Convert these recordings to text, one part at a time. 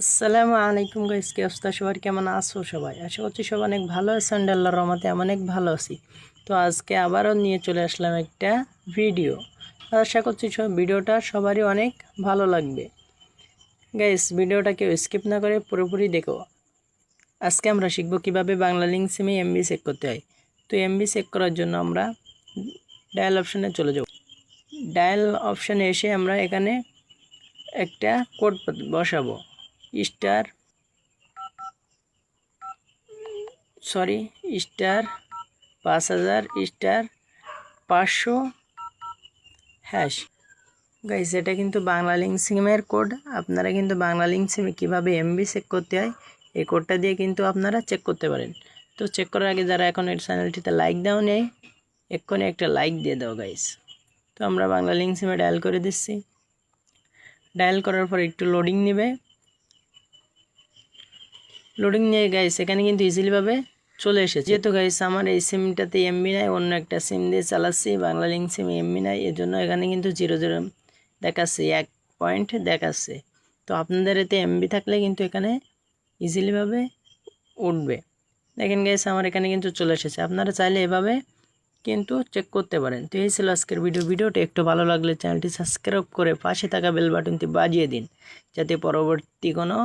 আসসালামু আলাইকুম গাইস, কি অবস্থা? সবার কেমন আছো সবাই? আশা করছি সবাই অনেক ভালো আছেন, আল্লাহর রহমতে আমি অনেক ভালো আছি। তো আজকে আবারও নিয়ে চলে আসলাম একটা ভিডিও। আশা করছি সব ভিডিওটা সবারই অনেক ভালো লাগবে। গাইস, ভিডিওটা কেউ স্কিপ না করে পুরোপুরি দেখো। আজকে আমরা শিখব কীভাবে বাংলা লিঙ্ক সিমে এমবি চেক করতে হয়। তো এমবি চেক করার জন্য আমরা ডায়াল অপশানে চলে যাব। ডায়াল অপশানে এসে আমরা এখানে একটা কোড বসাবো। স্টার সরি স্টার, পাঁচ হাজার স্টার, পাঁচশো হ্যাশ গাইস এটা কিন্তু বাংলা লিঙ্ক সিমের কোড আপনারা কিন্তু বাংলা লিঙ্ক সিমে কীভাবে এমবি চেক করতে হয়, এই কোডটা দিয়ে কিন্তু আপনারা চেক করতে পারেন। তো চেক করার আগে যারা এখন এই চ্যানেলটিতে লাইক দাও নেই, এক্ষুনি একটা লাইক দিয়ে দাও গাইস তো আমরা বাংলা লিঙ্ক সিমে ডায়াল করে দিচ্ছি। ডায়াল করার পর একটু লোডিং নেবে। লোডিং নিয়ে গাইস এখানে কিন্তু ইজিলিভাবে চলে এসেছে। যেহেতু গাইস আমার এই সিমটাতে এমবি নাই, অন্য একটা সিম দিয়ে চালাচ্ছি, বাংলা লিঙ্ক সিম এমবি নাই এর জন্য এখানে কিন্তু জিরো জিরো দেখাচ্ছে, এক পয়েন্ট দেখাচ্ছে। তো আপনাদের এতে এমবি থাকলে কিন্তু এখানে ইজিলিভাবে উঠবে। দেখেন গাইস আমার এখানে কিন্তু চলে এসেছে। আপনারা চাইলে এভাবে কিন্তু চেক করতে পারেন। তো এই ছিল আজকের ভিডিও ভিডিওটা একটু ভালো লাগলে চ্যানেলটি সাবস্ক্রাইব করে পাশে থাকা বেল বাটনটি বাজিয়ে দিন, যাতে পরবর্তী কোনো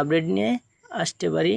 আপডেট নিয়ে আসতে পারি।